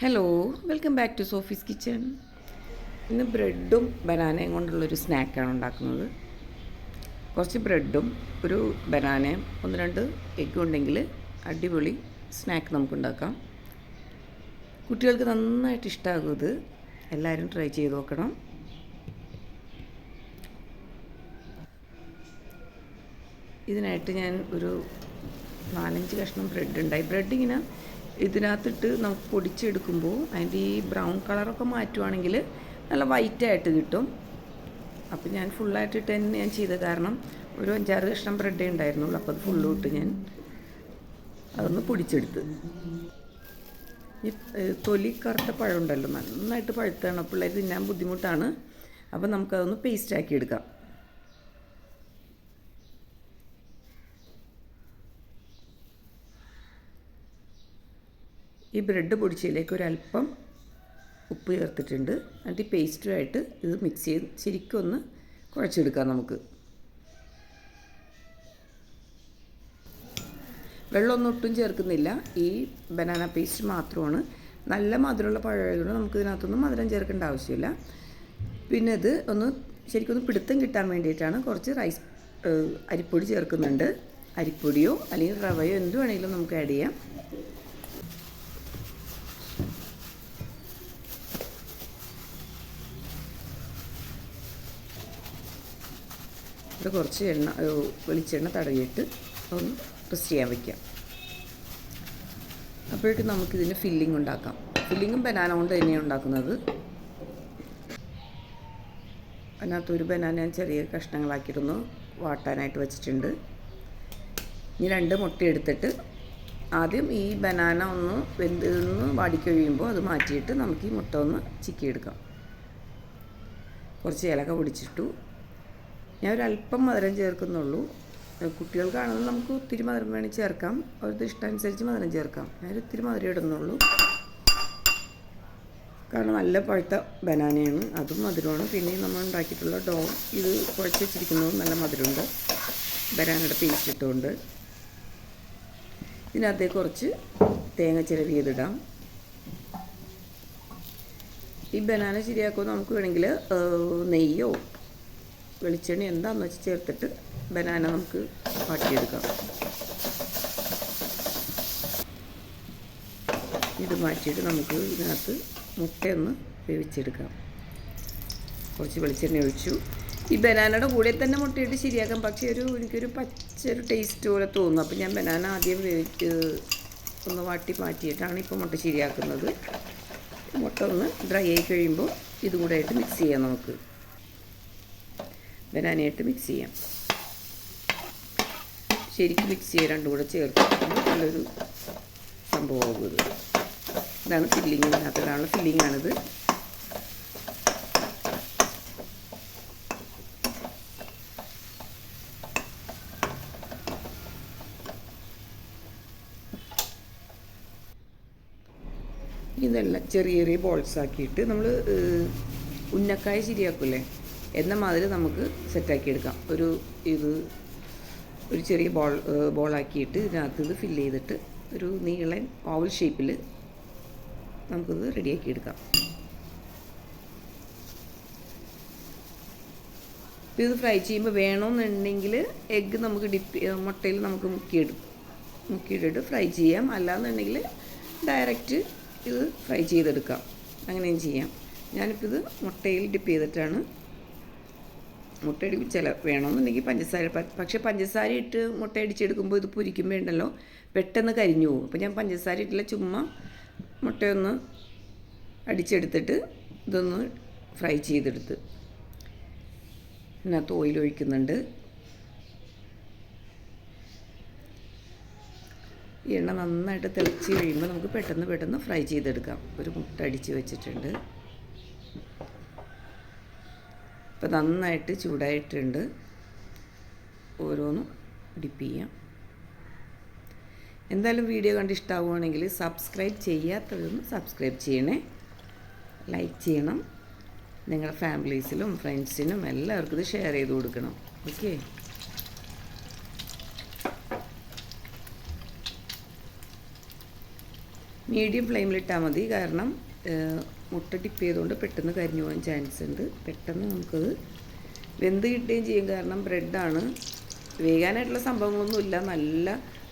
Hello welcome back to Sophie's kitchen ഇന്ന് ബ്രെഡും ബനാനയും കൊണ്ടുള്ളൊരു സ്നാക്കാണ് ഉണ്ടാക്കുന്നത്. കുറച്ച് ബ്രെഡും ഒരു ബനാനയും ഒന്ന് രണ്ട് എഗ്ഗും ഉണ്ടെങ്കിൽ അടിപൊളി സ്നാക്ക് നമുക്കുണ്ടാക്കാം കുട്ടികൾക്ക് നന്നായിട്ട് ഇഷ്ടമാകും ഇത്. എല്ലാവരും ട്രൈ ചെയ്ത് നോക്കണം. ഇതിനായിട്ട് ഞാൻ ഒരു നാലഞ്ച് കഷ്ണം ബ്രെഡ് ഉണ്ടായി. ബ്രെഡ് ഇങ്ങനെ ഇതിനകത്തിട്ട് നമുക്ക് പൊടിച്ചെടുക്കുമ്പോൾ അതിന്റെ ഈ ബ്രൗൺ കളറൊക്കെ മാറ്റുവാണെങ്കിൽ നല്ല വൈറ്റായിട്ട് കിട്ടും. അപ്പോൾ ഞാൻ ഫുള്ളായിട്ട് ഇട്ട് തന്നെ ഞാൻ ചെയ്തത് കാരണം ഒരു അഞ്ചാറ് കഷ്ണം ബ്രെഡേ ഉണ്ടായിരുന്നുള്ളൂ. അപ്പോൾ അത് ഫുള്ളും ഇട്ട് ഞാൻ അതൊന്ന് പൊടിച്ചെടുത്ത്. ഈ തൊലി കറുത്ത പഴം ഉണ്ടല്ലോ നന്നായിട്ട് പഴുത്താണ് പിള്ളേർ തിന്നാൻ ബുദ്ധിമുട്ടാണ്. അപ്പോൾ നമുക്കതൊന്ന് പേസ്റ്റാക്കി എടുക്കാം. ഈ ബ്രെഡ് പൊടിച്ചതിലേക്ക് ഒരല്പം ഉപ്പ് ചേർത്തിട്ടുണ്ട്. എന്നിട്ട് ഈ പേസ്റ്റുമായിട്ട് ഇത് മിക്സ് ചെയ്ത് ശരിക്കും ഒന്ന് കുഴച്ചെടുക്കാം നമുക്ക്. വെള്ളമൊന്നും ഒട്ടും ചേർക്കുന്നില്ല. ഈ ബനാന പേസ്റ്റ് മാത്രമാണ്. നല്ല മധുരമുള്ള പഴമായതുകൊണ്ട് നമുക്ക് ഇതിനകത്തൊന്നും മധുരം ചേർക്കേണ്ട ആവശ്യമില്ല. പിന്നെ ഇത് ഒന്ന് ശരിക്കും ഒന്ന് പിടുത്തം കിട്ടാൻ വേണ്ടിയിട്ടാണ് കുറച്ച് റൈസ് അരിപ്പൊടി ചേർക്കുന്നുണ്ട്. അരിപ്പൊടിയോ അല്ലെങ്കിൽ റവയോ എന്ത് വേണമെങ്കിലും നമുക്ക് ആഡ് ചെയ്യാം. ഇത് കുറച്ച് എണ്ണ വെളിച്ചെണ്ണ തടവിയിട്ട് ഒന്ന് റെസ്റ്റ് ചെയ്യാൻ വയ്ക്കാം അപ്പോഴേക്കും നമുക്കിതിന് ഫില്ലിംഗ് ഉണ്ടാക്കാം. ഫില്ലിങ്ങും ബനാന കൊണ്ട് തന്നെയാണ് ഉണ്ടാക്കുന്നത്. അതിനകത്ത് ഒരു ബനാന ഞാൻ ചെറിയ കഷ്ണങ്ങളാക്കിയിട്ടൊന്ന് വാട്ടാനായിട്ട് വെച്ചിട്ടുണ്ട്. ഇനി രണ്ട് മുട്ട എടുത്തിട്ട് ആദ്യം ഈ ബനാന ഒന്ന് വെന്ത് നിന്ന് വാടിക്കഴിയുമ്പോൾ അത് മാറ്റിയിട്ട് നമുക്ക് ഈ മുട്ട ഒന്ന് ചിക്കിയെടുക്കാം. കുറച്ച് ഇലക പൊടിച്ചിട്ടു. ഞാൻ ഒരല്പം മധുരം ചേർക്കുന്നുള്ളൂ. ഏഹ് കുട്ടികൾക്കാണെങ്കിൽ നമുക്ക് ഒത്തിരി മധുരം വേണേൽ ചേർക്കാം. അവരുടെ ഇഷ്ടമനുസരിച്ച് മധുരം ചേർക്കാം. ഞാൻ ഒത്തിരി മധുരം ഇടുന്നുള്ളൂ. കാരണം നല്ല പഴുത്ത ബനാനയാണ്. അതും മധുരമാണ്. പിന്നെ നമ്മൾ ഉണ്ടാക്കിയിട്ടുള്ള ഡോ ഇത് കുഴച്ച് വെച്ചിരിക്കുന്നതും നല്ല മധുരമുണ്ട്. ബനാനയുടെ പേസ്റ്റ് ഇട്ടുകൊണ്ട് ഇതിനകത്തേക്ക് കുറച്ച് തേങ്ങ ചിരവി ചെയ്തിടാം ഈ ബനാന ശരിയാക്കുമ്പോൾ നമുക്ക് വേണമെങ്കിൽ നെയ്യോ വെളിച്ചെണ്ണ എന്താണെന്ന് വെച്ച് ചേർത്തിട്ട് ബനാന നമുക്ക് വാട്ടിയെടുക്കാം. ഇത് മാറ്റിയിട്ട് നമുക്ക് ഇതിനകത്ത് മുട്ടയൊന്ന് വേവിച്ചെടുക്കാം. കുറച്ച് വെളിച്ചെണ്ണ ഒഴിച്ചു. ഈ ബനാനയുടെ കൂടെ തന്നെ മുട്ടയിട്ട് ശരിയാക്കാം. പക്ഷേ ഒരു എനിക്കൊരു പച്ചൊരു ടേസ്റ്റ് പോലെ തോന്നും അപ്പോൾ ഞാൻ ബനാന ആദ്യം വേവിച്ച് ഒന്ന് വാട്ടി മാറ്റിയിട്ടാണ് ഇപ്പോൾ മുട്ട ശരിയാക്കുന്നത്. മുട്ട ഒന്ന് ഡ്രൈ ആയി കഴിയുമ്പോൾ ഇതും കൂടെ ആയിട്ട് മിക്സ് ചെയ്യാം നമുക്ക്. ബനാനയായിട്ട് മിക്സ് ചെയ്യാം. ശരിക്കും മിക്സ് ചെയ്യുക രണ്ടും കൂടെ ചേർത്ത് നല്ലൊരു സംഭവമാകും ഇത് ഇതാണ് ഫില്ലിങ് ഇതിനകത്തുള്ള ഫില്ലിംഗ് ആണിത്. ഇതെല്ലാം ചെറിയ ചെറിയ ബോൾസ് ആക്കിയിട്ട് നമ്മൾ ഉന്നക്കായ ശരിയാക്കൂലേ? എന്ന മാതിരി നമുക്ക് സെറ്റാക്കി എടുക്കാം. ഒരു ഇത് ഒരു ചെറിയ ബോൾ ബോളാക്കിയിട്ട് ഇതിനകത്ത് ഇത് ഫില്ല് ചെയ്തിട്ട് ഒരു നീളൻ ഓവൽ ഷേപ്പിൽ നമുക്കിത് റെഡിയാക്കി എടുക്കാം. ഇത് ഫ്രൈ ചെയ്യുമ്പോൾ വേണമെന്നുണ്ടെങ്കിൽ എഗ്ഗ് നമുക്ക് ഡിപ്പ് മുട്ടയിൽ നമുക്ക് മുക്കിയിടും മുക്കിയിട്ടിട്ട് ഫ്രൈ ചെയ്യാം. അല്ലാന്നുണ്ടെങ്കിൽ ഡയറക്റ്റ് ഇത് ഫ്രൈ ചെയ്തെടുക്കാം. അങ്ങനെയും ചെയ്യാം. ഞാനിപ്പോൾ ഇത് മുട്ടയിൽ ഡിപ്പ് ചെയ്തിട്ടാണ് മുട്ട ഇടി ചില വേണമെന്നുണ്ടെങ്കിൽ പഞ്ചസാര പക്ഷേ പഞ്ചസാര ഇട്ട് മുട്ട അടിച്ചെടുക്കുമ്പോൾ ഇത് പൊരിക്കുമ്പോൾ ഉണ്ടല്ലോ പെട്ടെന്ന് കരിഞ്ഞു പോകും. അപ്പോൾ ഞാൻ പഞ്ചസാര ഇട്ടില്ല ചുമ്മാ മുട്ടയൊന്ന് അടിച്ചെടുത്തിട്ട് ഇതൊന്ന് ഫ്രൈ ചെയ്തെടുത്ത് ഇതിനകത്ത് ഓയിൽ ഒഴിക്കുന്നുണ്ട്. എണ്ണ നന്നായിട്ട് തിളച്ച് കഴിയുമ്പോൾ നമുക്ക് പെട്ടെന്ന് പെട്ടെന്ന് ഫ്രൈ ചെയ്തെടുക്കാം. ഒരു മുട്ട അടിച്ച് വെച്ചിട്ടുണ്ട്. ഇപ്പം നന്നായിട്ട് ചൂടായിട്ടുണ്ട്. ഓരോന്നും ഡിപ്പ് ചെയ്യാം. എന്തായാലും വീഡിയോ കണ്ട് ഇഷ്ടമാവുകയാണെങ്കിൽ സബ്സ്ക്രൈബ് ചെയ്യാത്തതൊന്ന് സബ്സ്ക്രൈബ് ചെയ്യണേ. ലൈക്ക് ചെയ്യണം. നിങ്ങളുടെ ഫാമിലീസിലും ഫ്രണ്ട്സിനും എല്ലാവർക്കും ഇത് ഷെയർ ചെയ്ത് കൊടുക്കണം. ഓക്കെ? മീഡിയം ഫ്ലെയിമിലിട്ടാൽ മതി. കാരണം മുട്ട ടിപ്പ് ചെയ്തുകൊണ്ട് പെട്ടെന്ന് കരിഞ്ഞു പോകാൻ ചാൻസ് ഉണ്ട്. പെട്ടെന്ന് നമുക്കത് വെന്ത് കിട്ടുകയും ചെയ്യും. കാരണം ബ്രെഡാണ് വേകാനായിട്ടുള്ള സംഭവങ്ങളൊന്നുമില്ല നല്ല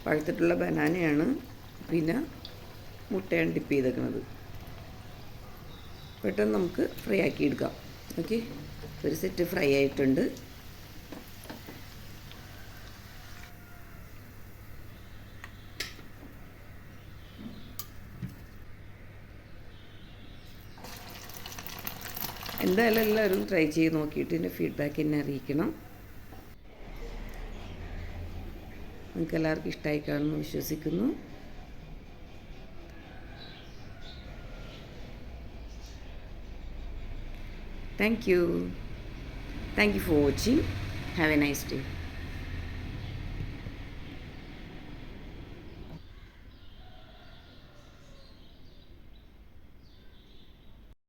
പഴുത്തിട്ടുള്ള ബനാനയാണ് പിന്നെ മുട്ടയാണ് ടിപ്പ് ചെയ്തേക്കുന്നത് പെട്ടെന്ന് നമുക്ക് ഫ്രൈ ആക്കി എടുക്കാം. ഓക്കെ ഒരു സെറ്റ് ഫ്രൈ ആയിട്ടുണ്ട്. എന്തായാലും എല്ലാവരും ട്രൈ ചെയ്ത് നോക്കിയിട്ട് എന്റെ ഫീഡ്ബാക്ക് എന്നെ അറിയിക്കണം. നിങ്ങൾക്ക് എല്ലാവർക്കും ഇഷ്ടമായി കാണുമെന്ന് വിശ്വസിക്കുന്നു. Thank you thank you for watching have a nice day